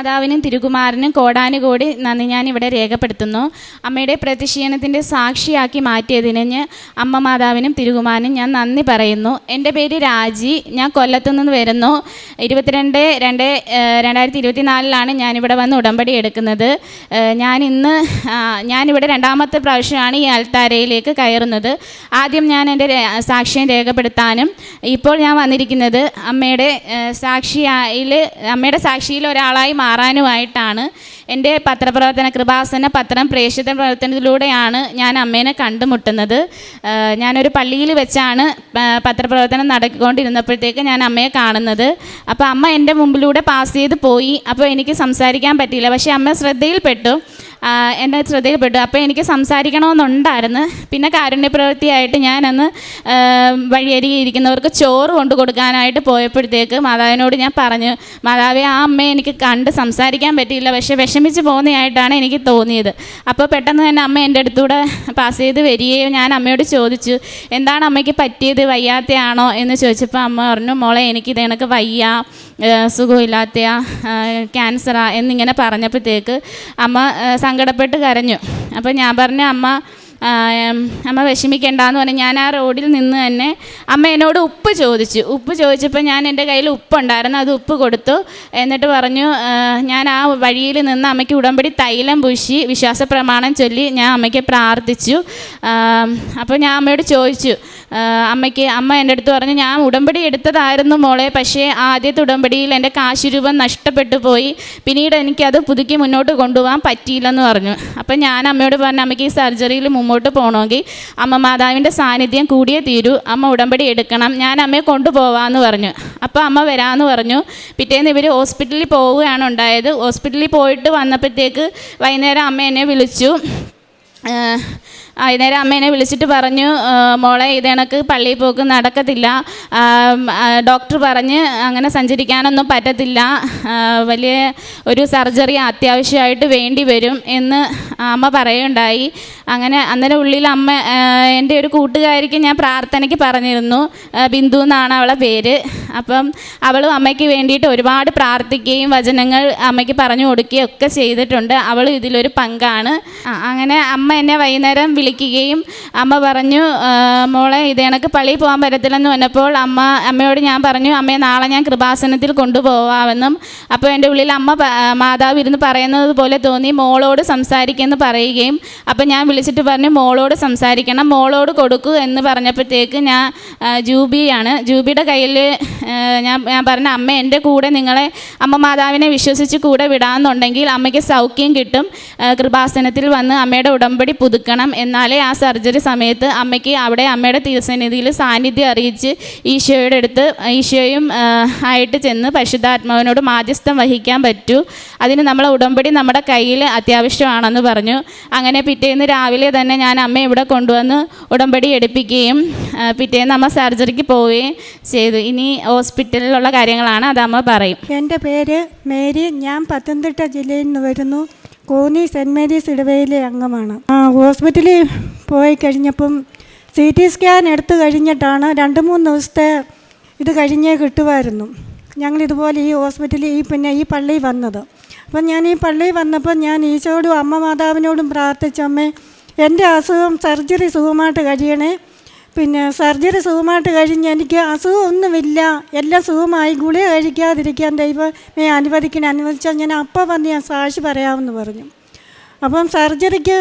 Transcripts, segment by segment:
മാതാവിനും തിരുകുമാരനും കോടാനുകോടി നന്ദി ഞാൻ ഇവിടെ രേഖപ്പെടുത്തുന്നു. അമ്മയുടെ പ്രതിഷീണത്തിന്റെ സാക്ഷിയാക്കി മാറ്റിയതിന് അമ്മ മാതാവിനും തിരുകുമാരനും ഞാൻ നന്ദി പറയുന്നു. എന്റെ പേര് രാജി. ഞാൻ കൊല്ലത്തു നിന്ന് വരുന്നു. ഇരുപത്തിരണ്ട് രണ്ട് രണ്ടായിരത്തി ഇരുപത്തി നാലിലാണ് ഞാനിവിടെ വന്ന് ഉടമ്പടി എടുക്കുന്നത്. ഞാൻ ഇന്ന് ഞാനിവിടെ രണ്ടാമത്തെ പ്രാവശ്യമാണ് ഈ അൽത്താരയിലേക്ക് കയറുന്നത്. ആദ്യം ഞാൻ എന്റെ സാക്ഷ്യം രേഖപ്പെടുത്താനും ഇപ്പോൾ ഞാൻ വന്നിരിക്കുന്നത് അമ്മയുടെ സാക്ഷിയായി അമ്മയുടെ സാക്ഷിയിൽ ഒരാളായി മാറാനുമായിട്ടാണ് എന്റെ പത്രപ്രവർത്തന കൃപാസന പത്രം പ്രേക്ഷിത പ്രവർത്തനത്തിലൂടെയാണ് ഞാൻ അമ്മേനെ കണ്ടുമുട്ടുന്നത്. ഞാനൊരു പള്ളിയിൽ വെച്ചാണ് പത്രപ്രവർത്തനം നടക്കിക്കൊണ്ടിരുന്നപ്പോഴത്തേക്ക് ഞാൻ അമ്മയെ കാണുന്നത്. അപ്പോൾ അമ്മ എന്റെ മുമ്പിലൂടെ പാസ് ചെയ്ത് പോയി. അപ്പോൾ എനിക്ക് സംസാരിക്കാൻ പറ്റിയില്ല. പക്ഷേ അമ്മ ശ്രദ്ധയിൽപ്പെട്ടു. എന്റെ ശ്രദ്ധയിൽപ്പെട്ടു. അപ്പോൾ എനിക്ക് സംസാരിക്കണമെന്നുണ്ടായിരുന്നു. പിന്നെ കാരുണ്യപ്രവൃത്തിയായിട്ട് ഞാനന്ന് വഴിയരികെ ഇരിക്കുന്നവർക്ക് ചോറ് കൊണ്ടു കൊടുക്കാനായിട്ട് പോയപ്പോഴത്തേക്ക് മാതാവിനോട് ഞാൻ പറഞ്ഞു മാതാവെ ആ അമ്മയെ എനിക്ക് കണ്ട് സംസാരിക്കാൻ പറ്റിയില്ല. പക്ഷേ വിഷമിച്ച് പോകുന്നതായിട്ടാണ് എനിക്ക് തോന്നിയത്. അപ്പോൾ പെട്ടെന്ന് തന്നെ അമ്മ എന്റെ അടുത്തൂടെ പാസ് ചെയ്ത് വരികയും ഞാൻ അമ്മയോട് ചോദിച്ചു എന്താണ് അമ്മയ്ക്ക് പറ്റിയത്? വയ്യാത്തയാണോ? എന്ന് ചോദിച്ചപ്പോൾ അമ്മ പറഞ്ഞു മോളെ എനിക്കിത് എനിക്ക് വയ്യ. സുഖമില്ലാത്ത ക്യാൻസറാ എന്നിങ്ങനെ പറഞ്ഞപ്പോഴത്തേക്ക് അമ്മ സങ്കടപ്പെട്ട് കരഞ്ഞു. അപ്പോൾ ഞാൻ പറഞ്ഞു അമ്മ അമ്മ വിഷമിക്കേണ്ടെന്ന് പറഞ്ഞ്. ഞാൻ ആ റോഡിൽ നിന്ന് തന്നെ അമ്മ എന്നോട് ഉപ്പ് ചോദിച്ചു. ഉപ്പ് ചോദിച്ചപ്പോൾ ഞാൻ എന്റെ കയ്യിൽ ഉപ്പുണ്ടായിരുന്നു. അത് ഉപ്പ് കൊടുത്തു. എന്നിട്ട് പറഞ്ഞു ഞാൻ ആ വഴിയിൽ നിന്ന് അമ്മയ്ക്ക് ഉടമ്പടി തൈലം പൂശി വിശ്വാസ പ്രമാണം ചൊല്ലി ഞാൻ അമ്മയ്ക്ക് പ്രാർത്ഥിച്ചു. അപ്പോൾ ഞാൻ അമ്മയോട് ചോദിച്ചു അമ്മയ്ക്ക് അമ്മ എന്റെ അടുത്ത് പറഞ്ഞു ഞാൻ ഉടമ്പടി എടുത്തതായിരുന്നു മോളെ പക്ഷേ ആദ്യത്തെ ഉടമ്പടിയിൽ എന്റെ കാശ് രൂപം നഷ്ടപ്പെട്ടു പോയി. പിന്നീട് എനിക്കത് പുതുക്കി മുന്നോട്ട് കൊണ്ടുപോകാൻ പറ്റിയില്ലെന്ന് പറഞ്ഞു. അപ്പം ഞാൻ അമ്മയോട് പറഞ്ഞു അമ്മയ്ക്ക് ഈ സർജറിയിൽ മുമ്പോട്ട് പോകണമെങ്കിൽ അമ്മ മാതാവിന്റെ സാന്നിധ്യം കൂടിയേ തീരൂ. അമ്മ ഉടമ്പടി എടുക്കണം. ഞാൻ അമ്മയെ കൊണ്ടുപോകാമെന്ന് പറഞ്ഞു. അപ്പോൾ അമ്മ വരാമെന്ന് പറഞ്ഞു. പിറ്റേന്ന് ഇവർ ഹോസ്പിറ്റലിൽ പോവുകയാണ് ഉണ്ടായത്. ഹോസ്പിറ്റലിൽ പോയിട്ട് വന്നപ്പോഴത്തേക്ക് വൈകുന്നേരം അമ്മ എന്നെ വിളിച്ചു. വൈകുന്നേരം അമ്മേനെ വിളിച്ചിട്ട് പറഞ്ഞു മോളെ ഇത് കണക്ക് പള്ളിയിൽ പോക്ക് നടക്കത്തില്ല. ഡോക്ടർ പറഞ്ഞ് അങ്ങനെ സഞ്ചരിക്കാനൊന്നും പറ്റത്തില്ല. വലിയ ഒരു സർജറി അത്യാവശ്യമായിട്ട് വേണ്ടി വരും എന്ന് അമ്മ പറയുണ്ടായി. അങ്ങനെ അന്നേരം ഉള്ളിൽ അമ്മ എന്റെ ഒരു കൂട്ടുകാരിക്ക് ഞാൻ പ്രാർത്ഥനയ്ക്ക് പറഞ്ഞിരുന്നു. ബിന്ദു എന്നാണ് അവളെ പേര്. അപ്പം അവളും അമ്മയ്ക്ക് വേണ്ടിയിട്ട് ഒരുപാട് പ്രാർത്ഥിക്കുകയും വചനങ്ങൾ അമ്മയ്ക്ക് പറഞ്ഞു കൊടുക്കുകയും ഒക്കെ ചെയ്തിട്ടുണ്ട്. അവൾ ഇതിലൊരു പങ്കാണ്. അങ്ങനെ അമ്മ എന്നെ വൈകുന്നേരം വിളിക്കുകയും അമ്മ പറഞ്ഞു "ആ, മോളെ ഇത് എനിക്ക് പള്ളിയിൽ പോകാൻ പറ്റത്തില്ലെന്ന് പറഞ്ഞപ്പോൾ അമ്മ അമ്മയോട് ഞാൻ പറഞ്ഞു അമ്മയെ നാളെ ഞാൻ കൃപാസനത്തിൽ കൊണ്ടുപോകാമെന്നും അപ്പോൾ എന്റെ ഉള്ളിൽ അമ്മ മാതാവ് ഇരുന്ന് പറയുന്നത് പോലെ തോന്നി മോളോട് സംസാരിക്കുമെന്ന് പറയുകയും അപ്പോൾ ഞാൻ വിളിച്ചിട്ട് പറഞ്ഞു മോളോട് സംസാരിക്കണം മോളോട് കൊടുക്കൂ എന്ന് പറഞ്ഞപ്പോഴത്തേക്ക് ഞാൻ ജൂബിയാണ് ജൂബിയുടെ കയ്യിൽ ഞാൻ ഞാൻ പറഞ്ഞ അമ്മ എന്റെ കൂടെ നിങ്ങളെ അമ്മ മാതാവിനെ വിശ്വസിച്ച് കൂടെ വിടാമെന്നുണ്ടെങ്കിൽ അമ്മയ്ക്ക് സൗഖ്യം കിട്ടും. കൃപാസനത്തിൽ വന്ന് അമ്മയുടെ ഉടമ്പടി പുതുക്കണം. എന്നാലേ ആ സർജറി സമയത്ത് അമ്മയ്ക്ക് അവിടെ അമ്മയുടെ തീർസന്നിധിയിൽ സാന്നിധ്യം അറിയിച്ച് ഈശോയുടെ അടുത്ത് ഈശോയും ആയിട്ട് ചെന്ന് പരിശുദ്ധാത്മാവിനോട് മാധ്യസ്ഥം വഹിക്കാൻ പറ്റൂ. അതിന് നമ്മളെ ഉടമ്പടി നമ്മുടെ കയ്യിൽ അത്യാവശ്യമാണെന്ന് പറഞ്ഞു. അങ്ങനെ പിറ്റേന്ന് രാവിലെ തന്നെ ഞാൻ അമ്മയെ ഇവിടെ കൊണ്ടുവന്ന് ഉടമ്പടി എടുപ്പിക്കുകയും പിറ്റേന്ന് അമ്മ സർജറിക്ക് പോവുകയും ചെയ്തു. ഇനി ഹോസ്പിറ്റലിലുള്ള കാര്യങ്ങളാണ് അത് അമ്മ പറയും. എന്റെ പേര് മേരി. ഞാൻ പത്തനംതിട്ട ജില്ലയിൽ നിന്ന് വരുന്നു. കോന്നി സെന്റ് മേരീസ് ഇടവയിലെ അംഗമാണ്. ആ ഹോസ്പിറ്റലിൽ പോയി കഴിഞ്ഞപ്പം സി ടി സ്കാൻ എടുത്തു കഴിഞ്ഞിട്ടാണ് രണ്ട് മൂന്ന് ദിവസത്തെ ഇത് കഴിഞ്ഞേ കിട്ടുമായിരുന്നു. ഞങ്ങളിതുപോലെ ഈ ഹോസ്പിറ്റലിൽ ഈ പിന്നെ ഈ പള്ളി വന്നത്. അപ്പം ഞാൻ ഈ പള്ളിയിൽ വന്നപ്പോൾ ഞാൻ ഈശോയോടും അമ്മ മാതാവിനോടും പ്രാർത്ഥിച്ചമ്മേ എന്റെ അസുഖം സർജറി സുഖമായിട്ട് കഴിയണേ. പിന്നെ സർജറി സുഖമായിട്ട് കഴിഞ്ഞ് എനിക്ക് അസുഖം ഒന്നുമില്ല എല്ലാം സുഖമായി. ഗുളിക കഴിക്കാതിരിക്കാൻ ദൈവമേ അനുവദിക്കണം. അനുവദിച്ചാൽ ഞാൻ അപ്പം വന്ന് ഞാൻ സാക്ഷി പറയാമെന്ന് പറഞ്ഞു. അപ്പം സർജറിക്ക്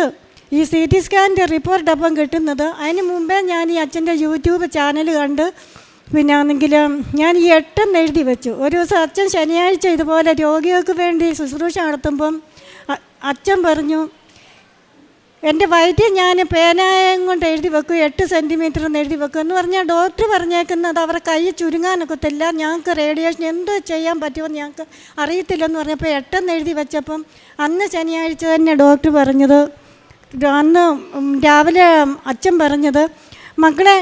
ഈ സി ടി സ്കാനിന്റെ റിപ്പോർട്ട് അപ്പം കിട്ടുന്നത്. അതിന് മുമ്പേ ഞാൻ ഈ അച്ഛന്റെ യൂട്യൂബ് ചാനൽ കണ്ട് പിന്നെ ആണെങ്കിൽ ഞാൻ ഈ എട്ടെന്ന് എഴുതി വെച്ചു. ഒരു ദിവസം അച്ഛൻ ശനിയാഴ്ച ഇതുപോലെ രോഗികൾക്ക് വേണ്ടി ശുശ്രൂഷ നടത്തുമ്പം അച്ഛൻ പറഞ്ഞു എന്റെ വയറ്റിൽ ഞാൻ പേനായം കൊണ്ട് എഴുതി വെക്കും എട്ട് സെന്റിമീറ്റർ എന്ന് എഴുതി വെക്കും എന്ന് പറഞ്ഞാൽ ഡോക്ടർ പറഞ്ഞേക്കുന്നത് അവരെ കൈ ചുരുങ്ങാനൊക്കത്തില്ല. ഞങ്ങൾക്ക് റേഡിയേഷൻ എന്തോ ചെയ്യാൻ പറ്റുമെന്ന് ഞങ്ങൾക്ക് അറിയത്തില്ലെന്ന് പറഞ്ഞപ്പോൾ എട്ടെന്ന് എഴുതി വെച്ചപ്പം അന്ന് ശനിയാഴ്ച തന്നെ ഡോക്ടർ പറഞ്ഞത് അന്ന് രാവിലെ അച്ഛൻ പറഞ്ഞത് മക്കളെ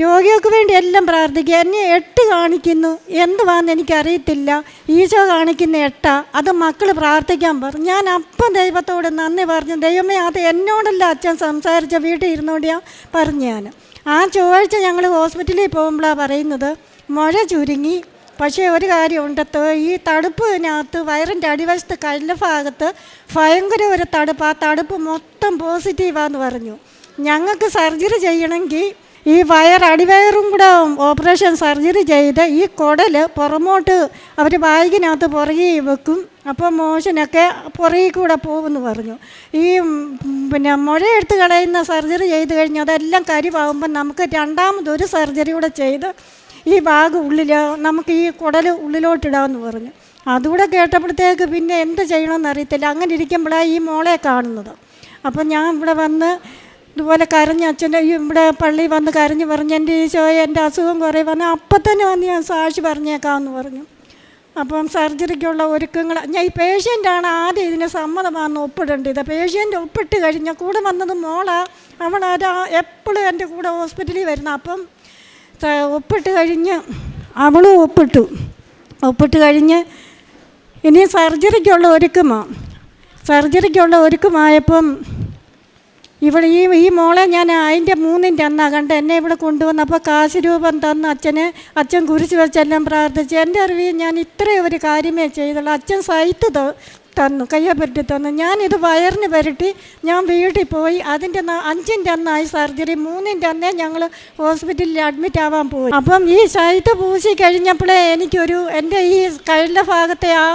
രോഗികൾക്ക് വേണ്ടി എല്ലാം പ്രാർത്ഥിക്കുക. എന്നെ എട്ട് കാണിക്കുന്നു. എന്തുവാന്ന് എനിക്കറിയത്തില്ല. ഈശോ കാണിക്കുന്ന എട്ടാ അത് മക്കൾ പ്രാർത്ഥിക്കാൻ പറഞ്ഞു ഞാൻ അപ്പം ദൈവത്തോട് നന്ദി പറഞ്ഞു. ദൈവമേ അത് എന്നോടല്ല അച്ഛൻ സംസാരിച്ച വീട്ടിൽ ഇരുന്നോണ്ട് പറഞ്ഞു ഞാൻ. ആ ചൊവ്വാഴ്ച ഞങ്ങൾ ഹോസ്പിറ്റലിൽ പോകുമ്പോഴാണ് പറയുന്നത്. മുഴ ചുരുങ്ങി. പക്ഷേ ഒരു കാര്യമുണ്ട് ഈ തടുപ്പിനകത്ത് വയറിന്റെ അടിവശത്ത് കല്ല് ഭാഗത്ത് ഭയങ്കര ഒരു തടുപ്പ് ആ തടുപ്പ് മൊത്തം പോസിറ്റീവാന്ന് പറഞ്ഞു. ഞങ്ങൾക്ക് സർജറി ചെയ്യണമെങ്കിൽ ഈ വയർ അടിവയറും കൂടെ ഓപ്പറേഷൻ സർജറി ചെയ്ത് ഈ കുടൽ പുറമോട്ട് അവർ ബാഗിനകത്ത് പുറകെ വെക്കും. അപ്പോൾ മോശനൊക്കെ പുറകെ കൂടെ പോകുമെന്ന് പറഞ്ഞു. ഈ പിന്നെ പിന്നെ മുഴയെടുത്ത് കളയുന്ന സർജറി ചെയ്ത് കഴിഞ്ഞാൽ അതെല്ലാം കരിവാകുമ്പോൾ നമുക്ക് രണ്ടാമതൊരു സർജറി കൂടെ ചെയ്ത് ഈ ബാഗ് ഉള്ളിൽ നമുക്ക് ഈ കുടൽ ഉള്ളിലോട്ടിടാമെന്ന് പറഞ്ഞു. അതുകൂടെ കേട്ടപ്പോഴത്തേക്ക് പിന്നെ എന്ത് ചെയ്യണമെന്ന് അറിയത്തില്ല അങ്ങനെ ഇരിക്കുമ്പോഴാണ് ഈ മോളെ കാണുന്നത്. അപ്പം ഞാൻ ഇവിടെ വന്ന് ഇതുപോലെ കരഞ്ഞ് അച്ഛന്റെ ഇവിടെ പള്ളി വന്ന് കരഞ്ഞ് പറഞ്ഞ് എന്റെ ഈശോയെ എന്റെ അസുഖം കുറേ വന്ന് അപ്പം തന്നെ വന്ന് ഞാൻ സാക്ഷി പറഞ്ഞേക്കാമെന്ന് പറഞ്ഞു. അപ്പം സർജറിക്കുള്ള ഒരുക്കങ്ങൾ ഞാൻ ഈ പേഷ്യന്റാണ് ആദ്യം ഇതിന് സമ്മതമാണെന്ന് ഒപ്പിടേണ്ടത് പേഷ്യന്റ് ഒപ്പിട്ട് കഴിഞ്ഞ കൂടെ വന്നത് അവൾ അവളാരാ എപ്പോഴും എന്റെ കൂടെ ഹോസ്പിറ്റലിൽ വരുന്ന. അപ്പം ഒപ്പിട്ട് കഴിഞ്ഞ് അവളും ഒപ്പിട്ടു. ഒപ്പിട്ട് കഴിഞ്ഞ് ഇനി സർജറിക്കുള്ള ഒരുക്കമാണ് സർജറിക്കുള്ള ഒരുക്കമായപ്പം ഇവിടെ ഈ ഈ മോളെ ഞാൻ അതിന്റെ മൂന്നിന്റെ അന്നാ കണ്ട് എന്നെ ഇവിടെ കൊണ്ടുവന്നപ്പോൾ കാശ് രൂപം തന്ന അച്ഛന് അച്ഛൻ കുരിശ് വെച്ചെല്ലാം പ്രാർത്ഥിച്ചു. എന്റെ അറിവിൽ ഞാൻ ഇത്രയും ഒരു കാര്യമേ ചെയ്തുള്ളൂ. അച്ഛൻ സൈറ്റ് തന്നു കയ്യെ പറ്റി തന്നു ഞാനിത് വയറിന് പുരട്ടി ഞാൻ വീട്ടിൽ പോയി. അതിന്റെ അഞ്ചിന്റെ അന്നായി സർജറി മൂന്നിന്റെ അന്നേ ഞങ്ങൾ ഹോസ്പിറ്റലിൽ അഡ്മിറ്റ് ആവാൻ പോയി. അപ്പം ഈ ശൈത്യ പൂശി കഴിഞ്ഞപ്പോഴേ എനിക്കൊരു എന്റെ ഈ കഴിഞ്ഞ ഭാഗത്തെ ആ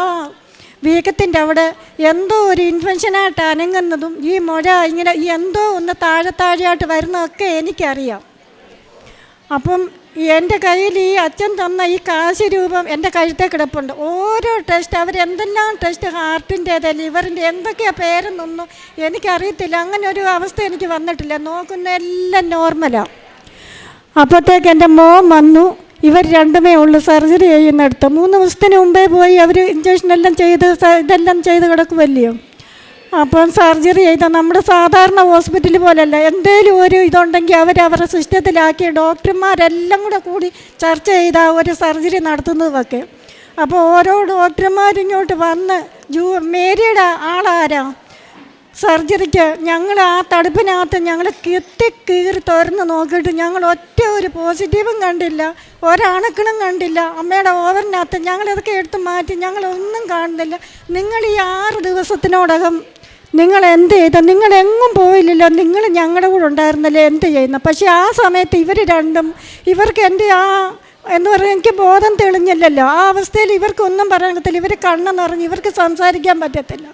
വീക്കത്തിന്റെ അവിടെ എന്തോ ഒരു ഇൻഫെക്ഷനായിട്ട് അനങ്ങുന്നതും ഈ മുഴ ഇങ്ങനെ എന്തോ ഒന്ന് താഴെ താഴെയായിട്ട് വരുന്നതൊക്കെ എനിക്കറിയാം. അപ്പം എന്റെ കയ്യിൽ ഈ അച്ഛൻ തന്ന ഈ കാശ് രൂപം എന്റെ കഴുത്തെ കിടപ്പുണ്ട്. ഓരോ ടെസ്റ്റ് അവരെന്തെല്ലാം ടെസ്റ്റ് ഹാർട്ടിന്റേത് ലിവറിന്റെ എന്തൊക്കെയാണ് പേരെന്നൊന്നും എനിക്കറിയത്തില്ല. അങ്ങനെ ഒരു അവസ്ഥ എനിക്ക് വന്നിട്ടില്ല. നോക്കുന്ന എല്ലാം നോർമലാണ് അപ്പോഴത്തേക്ക് എന്റെ മോൻ വന്നു. ഇവർ രണ്ടുമേ ഉള്ളു സർജറി ചെയ്യുന്നിടത്ത്. മൂന്ന് ദിവസത്തിന് മുമ്പേ പോയി അവർ ഇഞ്ചക്ഷൻ എല്ലാം ചെയ്ത് ഇതെല്ലാം ചെയ്ത് കിടക്കുമല്ലയോ അപ്പം സർജറി ചെയ്ത നമ്മുടെ സാധാരണ ഹോസ്പിറ്റൽ പോലെയല്ല എന്തേലും ഒരു ഇതുണ്ടെങ്കിൽ അവർ അവരുടെ സിസ്റ്റത്തിലാക്കി ഡോക്ടർമാരെല്ലാം കൂടെ കൂടി ചർച്ച ചെയ്ത ഒരു സർജറി നടത്തുന്നതൊക്കെ. അപ്പോൾ ഓരോ ഡോക്ടർമാരിങ്ങോട്ട് വന്ന് ജൂ മേരിയുടെ ആളാരാ? സർജറിക്ക് ഞങ്ങൾ ആ തടുപ്പിനകത്ത് ഞങ്ങൾ കെത്തി കീറി തുറന്ന് നോക്കിയിട്ട് ഞങ്ങൾ ഒറ്റ ഒരു പോസിറ്റീവും കണ്ടില്ല. ഒരണക്കളും കണ്ടില്ല. അമ്മയുടെ ഓവറിനകത്ത് ഞങ്ങളിതൊക്കെ എടുത്ത് മാറ്റി ഞങ്ങളൊന്നും കാണുന്നില്ല. നിങ്ങൾ ഈ ആറ് ദിവസത്തിനോടകം നിങ്ങൾ എന്ത് ചെയ്ത? നിങ്ങൾ എങ്ങും പോയില്ലല്ലോ. നിങ്ങൾ ഞങ്ങളുടെ കൂടെ ഉണ്ടായിരുന്നല്ലേ എന്ത് ചെയ്യുന്നു പക്ഷേ ആ സമയത്ത് ഇവർ രണ്ടും ഇവർക്ക് എന്റെ ആ എന്ന് പറഞ്ഞാൽ എനിക്ക് ബോധം തെളിഞ്ഞില്ലല്ലോ. ആ അവസ്ഥയിൽ ഇവർക്കൊന്നും പറയാൻ പറ്റത്തില്ല. ഇവർ കണ്ണ് നിറഞ്ഞ് ഇവർക്ക് സംസാരിക്കാൻ പറ്റത്തില്ല.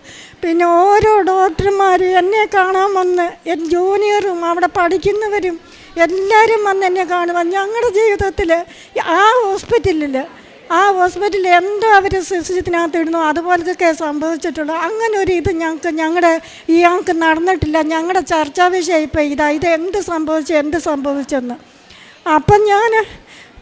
പിന്നെ ഓരോ ഡോക്ടർമാർ എന്നെ കാണാൻ വന്ന് ജൂനിയറും അവിടെ പഠിക്കുന്നവരും എല്ലാവരും വന്ന് എന്നെ കാണുവാൻ ഞങ്ങളുടെ ജീവിതത്തിൽ ആ ഹോസ്പിറ്റലിൽ ആ ഹോസ്പിറ്റലിൽ എന്തോ അവർ സിസ്റ്റത്തിനകത്ത് ഇടുന്നു. അതുപോലത്തൊക്കെ സംഭവിച്ചിട്ടുള്ളൂ. അങ്ങനെ ഒരു ഇത് ഞങ്ങൾക്ക് ഞങ്ങളുടെ ഇയാൾക്ക് നടന്നിട്ടില്ല. ഞങ്ങളുടെ ചർച്ചാ വിഷയം ഇപ്പോൾ ഇതാ. ഇത് എന്ത് സംഭവിച്ചു എന്ത് സംഭവിച്ചെന്ന്. അപ്പം ഞാൻ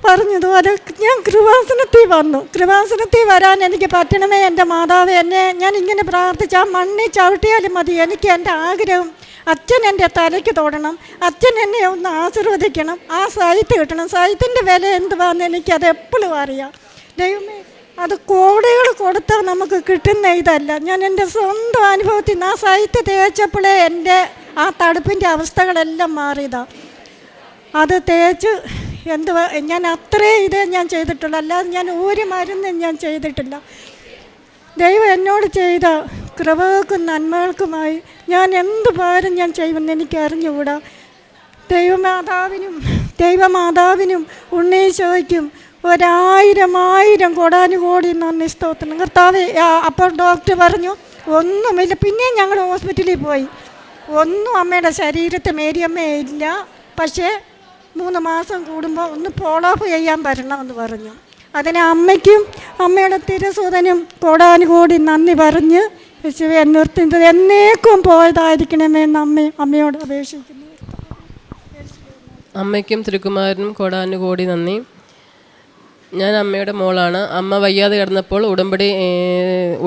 പറഞ്ഞതുപോലെ ഞാൻ കൃപാസനത്തിൽ വന്നു. കൃപാസനത്തിൽ വരാൻ എനിക്ക് പറ്റണമേ എന്റെ മാതാവ്. എന്നെ ഞാൻ ഇങ്ങനെ പ്രാർത്ഥിച്ച് ആ മണ്ണിൽ ചവിട്ടിയാലും മതി. എനിക്ക് എന്റെ ആഗ്രഹം അച്ഛൻ എന്റെ തലയ്ക്ക് തൊടണം. അച്ഛൻ എന്നെ ഒന്ന് ആശീർവദിക്കണം. ആ സാഹിത്യം കിട്ടണം. സൈറ്റിന്റെ വില എന്തുവാന്ന് എനിക്കത് എപ്പോഴും അറിയാം. ദൈവമേ അത് കോടികൾ കൊടുത്താൽ നമുക്ക് കിട്ടുന്ന ഇതല്ല. ഞാൻ എന്റെ സ്വന്തം അനുഭവത്തിൽ നിന്ന് ആ സാഹിത്യം തേച്ചപ്പോഴേ എന്റെ ആ തടുപ്പിന്റെ അവസ്ഥകളെല്ലാം മാറിയതാണ് അത് തേച്ച് എന്തുവാ ഞാൻ അത്രേ ഇതേ ഞാൻ ചെയ്തിട്ടുള്ളൂ. അല്ലാതെ ഞാൻ ഒരു മരുന്നും ഞാൻ ചെയ്തിട്ടില്ല. ദൈവം എന്നോട് ചെയ്ത കൃപകൾക്കും നന്മകൾക്കുമായി ഞാൻ എന്ത് ഭാരം ഞാൻ ചെയ്യുമെന്ന് എനിക്ക് അറിഞ്ഞുകൂടാ ദൈവമാതാവിനും ദൈവമാതാവിനും ഉണ്ണീശോയ്ക്കും ഒരായിരം ആയിരം കോടാനുകോടി നന്ദി സ്തോത്രം. കർത്താവ് അപ്പോൾ ഡോക്ടർ പറഞ്ഞു ഒന്നുമില്ല. പിന്നെയും ഞങ്ങൾ ഹോസ്പിറ്റലിൽ പോയി. ഒന്നും അമ്മയുടെ ശരീരത്തെ മേരിയമ്മയെ ഇല്ല. പക്ഷേ മൂന്ന് മാസം കൂടുമ്പോൾ ഒന്ന് ഫോളോ അപ്പ് ചെയ്യാൻ വരണമെന്ന് പറഞ്ഞു. അതിന് അമ്മയ്ക്കും അമ്മയുടെ തിരസൂതനും കോടാനുകൂടി നന്ദി പറഞ്ഞ് യേശുവെ നിർത്തുന്നത് എന്നേക്കും പോയതായിരിക്കണമേ അമ്മ അമ്മയോട് അപേക്ഷിക്കുന്നു. അമ്മയ്ക്കും തിരുക്കുമാരനും കോടാനുകൂടി നന്ദി. ഞാൻ അമ്മയുടെ മോളാണ്. അമ്മ വയ്യാതെ കിടന്നപ്പോൾ ഉടമ്പടി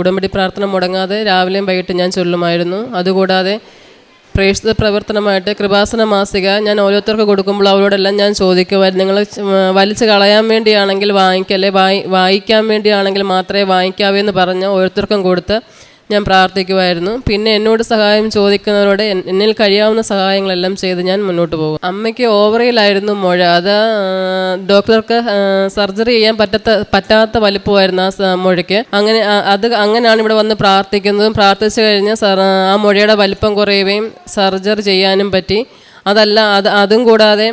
ഉടമ്പടി പ്രാർത്ഥന മുടങ്ങാതെ രാവിലെയും വൈകിട്ട് ഞാൻ ചൊല്ലുമായിരുന്നു. അതുകൂടാതെ പ്രേക്ഷിത പ്രവർത്തനമായിട്ട് കൃപാസന മാസിക ഞാൻ ഓരോരുത്തർക്ക് കൊടുക്കുമ്പോൾ അവരോടെല്ലാം ഞാൻ ചോദിക്കുമായിരുന്നു നിങ്ങൾ വലിച്ചു കളയാൻ വേണ്ടിയാണെങ്കിൽ വാങ്ങിക്കല്ലേ? വായി വായിക്കാൻ വേണ്ടിയാണെങ്കിൽ മാത്രമേ വാങ്ങിക്കാവൂ എന്ന് പറഞ്ഞ് ഓരോരുത്തർക്കും കൊടുത്ത് ഞാൻ പ്രാർത്ഥിക്കുമായിരുന്നു. പിന്നെ എന്നോട് സഹായം ചോദിക്കുന്നവരോട് എന്നിൽ കഴിയാവുന്ന സഹായങ്ങളെല്ലാം ചെയ്ത് ഞാൻ മുന്നോട്ട് പോകും. അമ്മയ്ക്ക് ഓവറിയിലായിരുന്നു മുഴ. അത് ഡോക്ടർക്ക് സർജറി ചെയ്യാൻ പറ്റാത്ത പറ്റാത്ത വലിപ്പമായിരുന്നു ആ മുഴയ്ക്ക്. അങ്ങനെ അത് അങ്ങനെയാണ് ഇവിടെ വന്ന് പ്രാർത്ഥിക്കുന്നതും. പ്രാർത്ഥിച്ചു കഴിഞ്ഞ് ആ മുഴയുടെ വലിപ്പം കുറയുകയും സർജറി ചെയ്യാനും പറ്റി. അതല്ല അത് അതും കൂടാതെ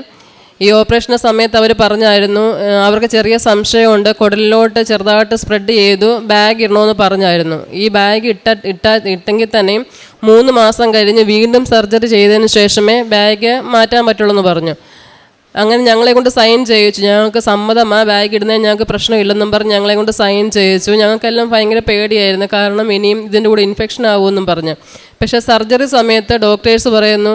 ഈ ഓപ്പറേഷന്റെ സമയത്ത് അവർ പറഞ്ഞായിരുന്നു അവർക്ക് ചെറിയ സംശയമുണ്ട് കുടലിലോട്ട് ചെറുതായിട്ട് സ്പ്രെഡ് ചെയ്തു ബാഗ് ഇടണമെന്ന് പറഞ്ഞായിരുന്നു. ഈ ബാഗ് ഇട്ട ഇട്ട ഇട്ടെങ്കിൽ തന്നെയും മൂന്ന് മാസം കഴിഞ്ഞ് വീണ്ടും സർജറി ചെയ്തതിന് ശേഷമേ ബാഗ് മാറ്റാൻ പറ്റുള്ളൂ എന്ന് പറഞ്ഞു. അങ്ങനെ ഞങ്ങളെ കൊണ്ട് സൈൻ ചെയ്യിച്ചു. ഞങ്ങൾക്ക് സമ്മതമാണ് ബാഗ് ഇടുന്നതിന് ഞങ്ങൾക്ക് പ്രശ്നമില്ലെന്നും പറഞ്ഞ് ഞങ്ങളെ കൊണ്ട് സൈൻ ചെയ്യിച്ചു. ഞങ്ങൾക്കെല്ലാം ഭയങ്കര പേടിയായിരുന്നു. കാരണം ഇനിയും ഇതിന്റെ കൂടെ ഇൻഫെക്ഷൻ ആവുമെന്നും പറഞ്ഞ്. പക്ഷേ സർജറി സമയത്ത് ഡോക്ടേഴ്സ് പറയുന്നു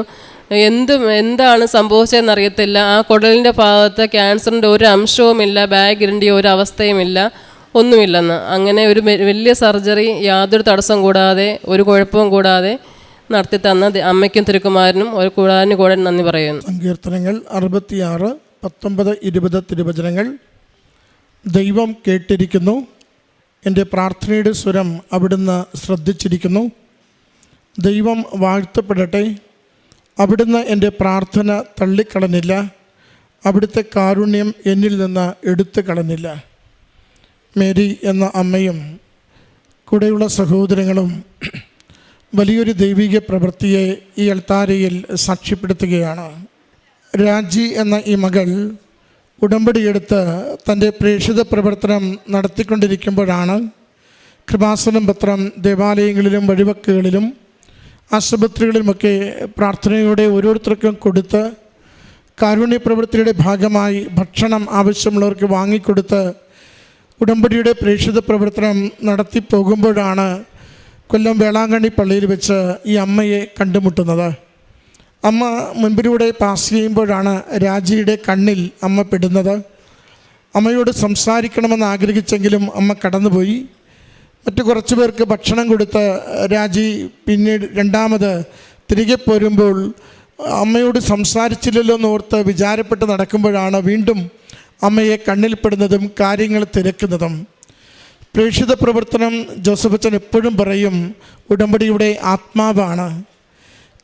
എന്ത് എന്താണ് സംഭവിച്ചതെന്ന് അറിയത്തില്ല ആ കുടലിന്റെ ഭാഗത്ത് ക്യാൻസറിന്റെ ഒരു അംശവുമില്ല ഇരണ്ടിയ ഒരു അവസ്ഥയുമില്ല ഒന്നുമില്ലെന്ന്. അങ്ങനെ ഒരു വലിയ സർജറി യാതൊരു തടസ്സം കൂടാതെ ഒരു കുഴപ്പവും കൂടാതെ നടത്തി തന്ന അമ്മയ്ക്കും തിരുക്കുമാരനും ഒരു കൂടാനും കൂടെ നന്ദി പറയുന്നു. സങ്കീർത്തനങ്ങൾ അറുപത്തിയാറ് പത്തൊമ്പത് ഇരുപത് തിരുവചനങ്ങൾ. ദൈവം കേട്ടിരിക്കുന്നു. എന്റെ പ്രാർത്ഥനയുടെ സ്വരം അവിടുന്ന് ശ്രദ്ധിച്ചിരിക്കുന്നു. ദൈവം വാഴ്ത്തപ്പെടട്ടെ. അവിടുന്ന് എന്റെ പ്രാർത്ഥന തള്ളിക്കളഞ്ഞില്ല. അവിടുത്തെ കാരുണ്യം എന്നിൽ നിന്ന് എടുത്തു കളഞ്ഞില്ല മേരി എന്ന അമ്മയും കൂടെയുള്ള സഹോദരങ്ങളും വലിയൊരു ദൈവിക പ്രവൃത്തിയെ ഈ അൾത്താരയിൽ സാക്ഷ്യപ്പെടുത്തുകയാണ്. രാജി എന്ന ഈ മകൾ ഉടമ്പടിയെടുത്ത് തന്റെ പ്രേക്ഷിത പ്രവർത്തനം നടത്തിക്കൊണ്ടിരിക്കുമ്പോഴാണ് കൃപാസനം പത്രം ദേവാലയങ്ങളിലും വഴിവക്കുകളിലും ആശുപത്രികളിലുമൊക്കെ പ്രാർത്ഥനയോടെ ഓരോരുത്തർക്കും കൊടുത്ത് കാരുണ്യ പ്രവൃത്തിയുടെ ഭാഗമായി ഭക്ഷണം ആവശ്യമുള്ളവർക്ക് വാങ്ങിക്കൊടുത്ത് ഉടമ്പടിയുടെ പ്രേക്ഷിത പ്രവർത്തനം നടത്തി പോകുമ്പോഴാണ് കൊല്ലം വേളാങ്കണ്ണി പള്ളിയിൽ വെച്ച് ഈ അമ്മയെ കണ്ടുമുട്ടുന്നത്. അമ്മ മുൻപിലൂടെ പാസ് ചെയ്യുമ്പോഴാണ് രാജിയുടെ കണ്ണിൽ അമ്മ പെടുന്നത്. അമ്മയോട് സംസാരിക്കണമെന്ന് ആഗ്രഹിച്ചെങ്കിലും അമ്മ കടന്നുപോയി. മറ്റു കുറച്ച് പേർക്ക് ഭക്ഷണം കൊടുത്ത് രാജി പിന്നീട് രണ്ടാമത് തിരികെ പോരുമ്പോൾ അമ്മയോട് സംസാരിച്ചില്ലല്ലോ എന്ന് എന്നോർത്ത് വിചാരപ്പെട്ട് നടക്കുമ്പോഴാണ് വീണ്ടും അമ്മയെ കണ്ണിൽപ്പെടുന്നതും കാര്യങ്ങൾ തിരക്കുന്നതും. പ്രേക്ഷിത പ്രവർത്തനം ജോസഫ് അച്ഛൻ എപ്പോഴും പറയും ഉടമ്പടിയുടെ ആത്മാവാണ്.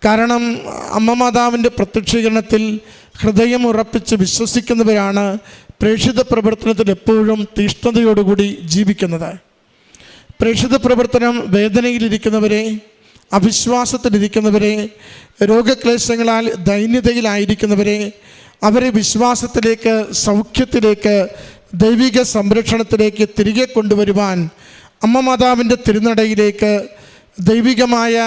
കാരണം അമ്മ മാതാവിന്റെ പ്രത്യക്ഷീകരണത്തിൽ ഹൃദയം ഉറപ്പിച്ച് വിശ്വസിക്കുന്നവരാണ് പ്രേക്ഷിത പ്രവർത്തനത്തിൽ എപ്പോഴും തീഷ്ണതയോടുകൂടി ജീവിക്കുന്നത്. പ്രേക്ഷിത പ്രവർത്തനം വേദനയിലിരിക്കുന്നവരെ അവിശ്വാസത്തിലിരിക്കുന്നവരെ രോഗക്ലേശങ്ങളാൽ ദൈന്യതയിലായിരിക്കുന്നവരെ അവരെ വിശ്വാസത്തിലേക്ക് സൗഖ്യത്തിലേക്ക് ദൈവിക സംരക്ഷണത്തിലേക്ക് തിരികെ കൊണ്ടുവരുവാൻ അമ്മ മാതാവിന്റെ തിരുനടയിലേക്ക് ദൈവികമായ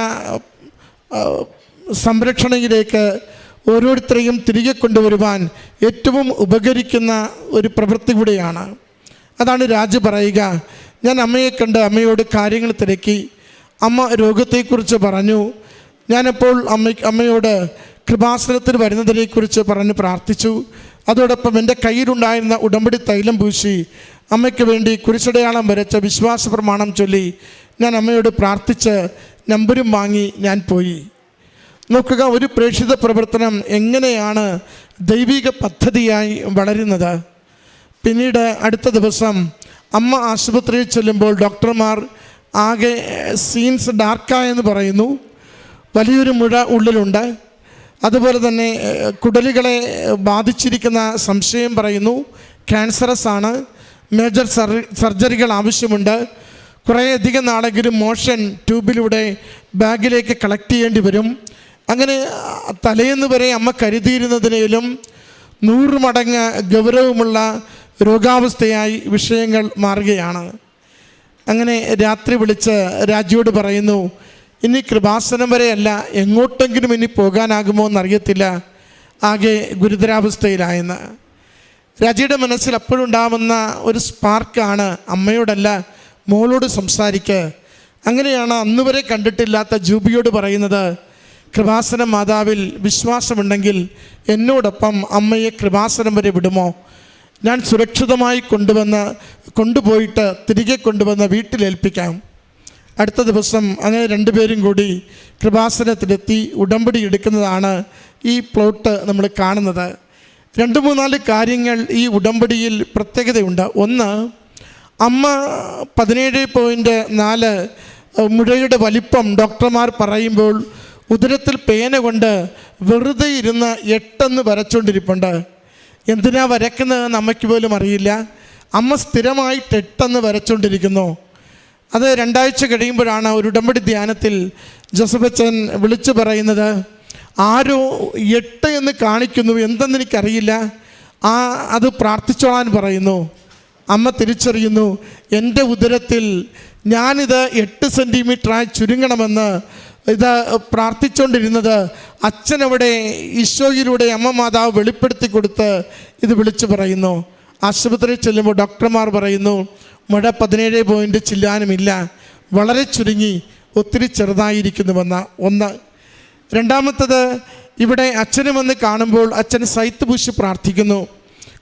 സംരക്ഷണയിലേക്ക് ഓരോരുത്തരെയും തിരികെ കൊണ്ടുവരുവാൻ ഏറ്റവും ഉപകരിക്കുന്ന ഒരു പ്രവൃത്തി കൂടെയാണ്. അതാണ് രാജു പറയുക. ഞാൻ അമ്മയെ കണ്ട് അമ്മയോട് കാര്യങ്ങൾ തിരക്കി. അമ്മ രോഗത്തെക്കുറിച്ച് പറഞ്ഞു. ഞാനപ്പോൾ അമ്മ അമ്മയോട് കൃപാസനത്തിൽ വരുന്നതിനെക്കുറിച്ച് പറഞ്ഞ് പ്രാർത്ഥിച്ചു. അതോടൊപ്പം എന്റെ കയ്യിലുണ്ടായിരുന്ന ഉടമ്പടി തൈലം പൂശി അമ്മയ്ക്ക് വേണ്ടി കുരിശടയാളം വരച്ച വിശ്വാസ പ്രമാണം ചൊല്ലി ഞാൻ അമ്മയോട് പ്രാർത്ഥിച്ച് നമ്പരും വാങ്ങി ഞാൻ പോയി. നോക്കുക ഒരു പ്രേക്ഷിത പ്രവർത്തനം എങ്ങനെയാണ് ദൈവിക പദ്ധതിയായി വളരുന്നത്? പിന്നീട് അടുത്ത ദിവസം അമ്മ ആശുപത്രിയിൽ ചെല്ലുമ്പോൾ ഡോക്ടർമാർ ആകെ സീൻസ് ഡാർക്കായെന്ന് പറയുന്നു. വലിയൊരു മുഴ ഉള്ളിലുണ്ട്. അതുപോലെ തന്നെ കുടലുകളെ ബാധിച്ചിരിക്കുന്ന സംശയം പറയുന്നു. ക്യാൻസറസ് ആണ്. മേജർ സർ- സർജറികൾ ആവശ്യമുണ്ട്. കുറേയധികം നാളെങ്കിലും മോഷൻ ട്യൂബിലൂടെ ബാഗിലേക്ക് കളക്ട് ചെയ്യേണ്ടി വരും. അങ്ങനെ തലേന്ന് വരെ അമ്മ കരുതിയിരുന്നതിനേലും നൂറ് മടങ്ങ് ഗൗരവമുള്ള രോഗാവസ്ഥയായി വിഷയങ്ങൾ മാറുകയാണ്. അങ്ങനെ രാത്രി വിളിച്ച് രാജുവോട് പറയുന്നു ഇനി കൃപാസനം വരെയല്ല എങ്ങോട്ടെങ്കിലും ഇനി പോകാനാകുമോ എന്നറിയത്തില്ല ആകെ ഗുരുതരാവസ്ഥയിലായെന്ന്. രാജിയുടെ മനസ്സിൽ അപ്പോഴുണ്ടാവുന്ന ഒരു സ്പാർക്കാണ് അമ്മയോടല്ല മോളോട് സംസാരിക്ക്. അങ്ങനെയാണ് അന്ന് വരെ കണ്ടിട്ടില്ലാത്ത ജൂബിയോട് പറയുന്നത് കൃപാസനം മാതാവിൽ വിശ്വാസമുണ്ടെങ്കിൽ എന്നോടൊപ്പം അമ്മയെ കൃപാസനം വരെ വിടുമോ? ഞാൻ സുരക്ഷിതമായി കൊണ്ടുവന്ന് കൊണ്ടുപോയിട്ട് തിരികെ കൊണ്ടുവന്ന് വീട്ടിലേൽപ്പിക്കാം അടുത്ത ദിവസം അങ്ങനെ രണ്ടുപേരും കൂടി കൃപാസനത്തിലെത്തി ഉടമ്പടി എടുക്കുന്നതാണ് ഈ പ്ലോട്ട് നമ്മൾ കാണുന്നത്. രണ്ട് മൂന്നാൽ കാര്യങ്ങൾ ഈ ഉടമ്പടിയിൽ പ്രത്യേകതയുണ്ട്. ഒന്ന് അമ്മ പതിനേഴ് പോയിന്റ് നാല് മുഴയുടെ വലിപ്പം ഡോക്ടർമാർ പറയുമ്പോൾ ഉദരത്തിൽ പേന കൊണ്ട് വെറുതെ ഇരുന്ന് എട്ടെന്ന് വരച്ചുകൊണ്ടിരിപ്പുണ്ട് എന്തിനാ വരയ്ക്കുന്നതെന്ന് അമ്മയ്ക്ക് പോലും അറിയില്ല. അമ്മ സ്ഥിരമായി ടെട്ടെന്ന് വരച്ചുകൊണ്ടിരിക്കുന്നു അത് രണ്ടാഴ്ച കഴിയുമ്പോഴാണ് ഒരു ഉടമ്പടി ധ്യാനത്തിൽ ജസബച്ചൻ വിളിച്ചു പറയുന്നത് ആരോ എട്ട് എന്ന് കാണിക്കുന്നു എന്തെന്ന് എനിക്കറിയില്ല. ആ അത് പ്രാർത്ഥിച്ചോളാൻ പറയുന്നു. അമ്മ തിരിച്ചറിയുന്നു എന്റെ ഉദരത്തിൽ ഞാനിത് എട്ട് സെന്റിമീറ്ററായി ചുരുങ്ങണമെന്ന് ഇത് പ്രാർത്ഥിച്ചുകൊണ്ടിരുന്നത് അച്ഛനവിടെ ഈശോയിലൂടെ അമ്മ മാതാവ് വെളിപ്പെടുത്തി കൊടുത്ത് ഇത് വിളിച്ചു പറയുന്നു. ആശുപത്രിയിൽ ചെല്ലുമ്പോൾ ഡോക്ടർമാർ പറയുന്നു മഴ പതിനേഴ് പോയിന്റ് ചില്ലാനുമില്ല. വളരെ ചുരുങ്ങി ഒത്തിരി ചെറുതായിരിക്കുന്നുവെന്ന. ഒന്ന്. രണ്ടാമത്തത് ഇവിടെ അച്ഛനെ വന്ന് കാണുമ്പോൾ അച്ഛൻ സൈത്ത് പൂശി പ്രാർത്ഥിക്കുന്നു.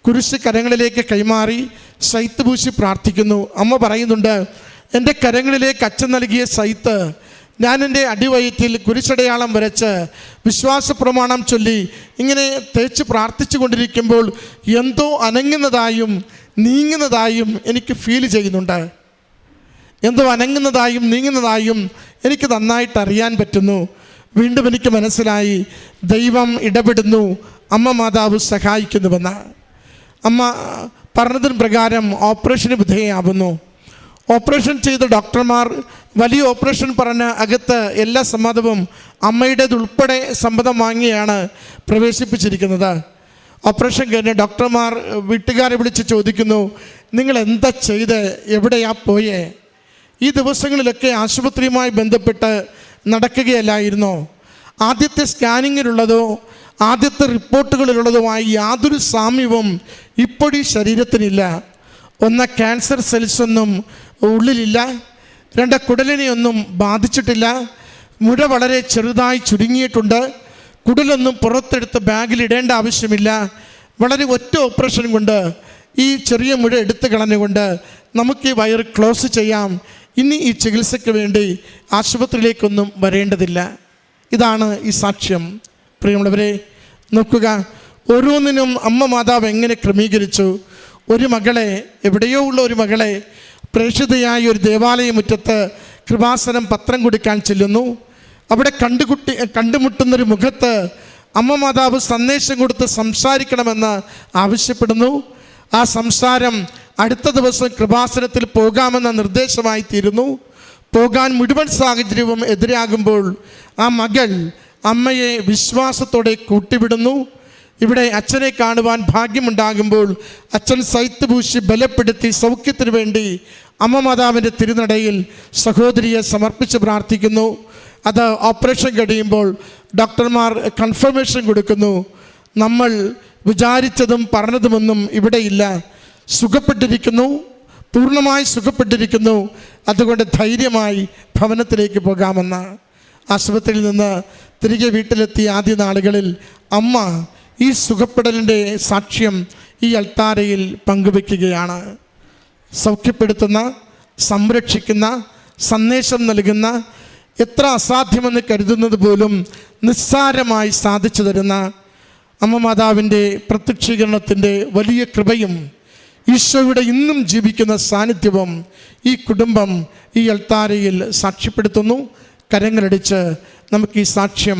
കുരിശ് കരങ്ങളിലേക്ക് കൈമാറി സൈത്ത് പൂശി പ്രാർത്ഥിക്കുന്നു. അമ്മ പറയുന്നുണ്ട് എന്റെ കരങ്ങളിലേക്ക് അച്ഛൻ നൽകിയ സൈത്ത് ഞാൻ എന്റെ അടിവയറ്റിൽ കുരിശടയാളം വരച്ച് വിശ്വാസ പ്രമാണം ചൊല്ലി ഇങ്ങനെ തേച്ച് പ്രാർത്ഥിച്ചു കൊണ്ടിരിക്കുമ്പോൾ എന്തോ അനങ്ങുന്നതായും നീങ്ങുന്നതായും എനിക്ക് ഫീൽ ചെയ്യുന്നുണ്ട്. എന്തോ അനങ്ങുന്നതായും നീങ്ങുന്നതായും എനിക്ക് നന്നായിട്ട് അറിയാൻ പറ്റുന്നു. വീണ്ടും എനിക്ക് മനസ്സിലായി ദൈവം ഇടപെടുന്നു അമ്മ മാതാവ് സഹായിക്കുന്നുവെന്ന്. അമ്മ പറഞ്ഞതിന് പ്രകാരം ഓപ്പറേഷന് വിധേയയാവുന്നു. ഓപ്പറേഷൻ ചെയ്ത ഡോക്ടർമാർ വലിയ ഓപ്പറേഷൻ പറഞ്ഞ അകത്ത് എല്ലാ സമ്മതവും അമ്മയുടേതുൾപ്പെടെ സമ്മതം വാങ്ങിയാണ് പ്രവേശിപ്പിച്ചിരിക്കുന്നത്. ഓപ്പറേഷൻ കഴിഞ്ഞ് ഡോക്ടർമാർ വീട്ടുകാരെ വിളിച്ച് ചോദിക്കുന്നു നിങ്ങൾ എന്താ ചെയ്ത്? എവിടെയാ പോയേ? ഈ ദിവസങ്ങളിലൊക്കെ ആശുപത്രിയുമായി ബന്ധപ്പെട്ട് നടക്കുകയല്ലായിരുന്നോ. ആദ്യത്തെ സ്കാനിങ്ങിലുള്ളതോ ആദ്യത്തെ റിപ്പോർട്ടുകളിലുള്ളതുമായി യാതൊരു സാമ്യവും ഇപ്പോഴീ ശരീരത്തിനില്ല. ഒന്ന് ക്യാൻസർ സെൽസ് ഒന്നും ഉള്ളിലില്ല രണ്ട് കുടലിനെയൊന്നും ബാധിച്ചിട്ടില്ല. മുഴ വളരെ ചെറുതായി ചുരുങ്ങിയിട്ടുണ്ട്. കുടലൊന്നും പുറത്തെടുത്ത് ബാഗിൽ ഇടേണ്ട ആവശ്യമില്ല. വളരെ ഒറ്റ ഓപ്പറേഷൻ കൊണ്ട് ഈ ചെറിയ മുഴ എടുത്തു കളഞ്ഞുകൊണ്ട് നമുക്ക് ഈ വയറ് ക്ലോസ് ചെയ്യാം. ഇനി ഈ ചികിത്സയ്ക്ക് വേണ്ടി ആശുപത്രിയിലേക്കൊന്നും വരേണ്ടതില്ല. ഇതാണ് ഈ സാക്ഷ്യം. പ്രിയമുള്ളവരെ നോക്കുക. ഓരോന്നിനും അമ്മ മാതാവ് എങ്ങനെ ക്രമീകരിച്ചു? ഒരു മകളെ എവിടെയോ ഉള്ള ഒരു മകളെ പ്രേക്ഷിതയായ ഒരു ദേവാലയ മുറ്റത്ത് കൃപാസനം പത്രം കൊടുക്കാൻ ചെല്ലുന്നു. അവിടെ കണ്ടുകുട്ടി കണ്ടുമുട്ടുന്നൊരു മുഖത്ത് അമ്മ മാതാവ് സന്ദേശം കൊടുത്ത് സംസാരിക്കണമെന്ന് ആവശ്യപ്പെടുന്നു. ആ സംസാരം അടുത്ത ദിവസം കൃപാസനത്തിൽ പോകാമെന്ന നിർദ്ദേശമായി തീരുന്നു. പോകാൻ മുഴുവൻ സാഹചര്യവും എതിരാകുമ്പോൾ ആ മകൾ അമ്മയെ വിശ്വാസത്തോടെ കൂട്ടിവിടുന്നു. ഇവിടെ അച്ഛനെ കാണുവാൻ ഭാഗ്യമുണ്ടാകുമ്പോൾ അച്ഛൻ സൈത്ത് പൂശി ബലപ്പെടുത്തി സൗഖ്യത്തിന് വേണ്ടി അമ്മ മാതാവിന്റെ തിരുനടയിൽ സഹോദരിയെ സമർപ്പിച്ച് പ്രാർത്ഥിക്കുന്നു. അത് ഓപ്പറേഷൻ കഴിയുമ്പോൾ ഡോക്ടർമാർ കൺഫർമേഷൻ കൊടുക്കുന്നു. നമ്മൾ വിചാരിച്ചതും പറഞ്ഞതുമൊന്നും ഇവിടെയില്ല സുഖപ്പെട്ടിരിക്കുന്നു. പൂർണമായി സുഖപ്പെട്ടിരിക്കുന്നു. അതുകൊണ്ട് ധൈര്യമായി ഭവനത്തിലേക്ക് പോകാമെന്ന്. ആശുപത്രിയിൽ നിന്ന് തിരികെ വീട്ടിലെത്തിയ ആദ്യ നാളുകളിൽ അമ്മ ഈ സുഖപ്പെടലിന്റെ സാക്ഷ്യം ഈ അൽത്താരയിൽ പങ്കുവെക്കുകയാണ് സൗഖ്യപ്പെടുത്തുന്ന സംരക്ഷിക്കുന്ന സന്ദേശം നൽകുന്ന എത്ര അസാധ്യമെന്ന് കരുതുന്നത് പോലും നിസ്സാരമായി സാധിച്ചു തരുന്ന അമ്മ മാതാവിന്റെ പ്രത്യക്ഷീകരണത്തിന്റെ വലിയ കൃപയും ഈശോയുടെ ഇന്നും ജീവിക്കുന്ന സാന്നിധ്യവും ഈ കുടുംബം ഈ അൽത്താരയിൽ സാക്ഷ്യപ്പെടുത്തുന്നു. കരങ്ങളടിച്ച് നമുക്ക് ഈ സാക്ഷ്യം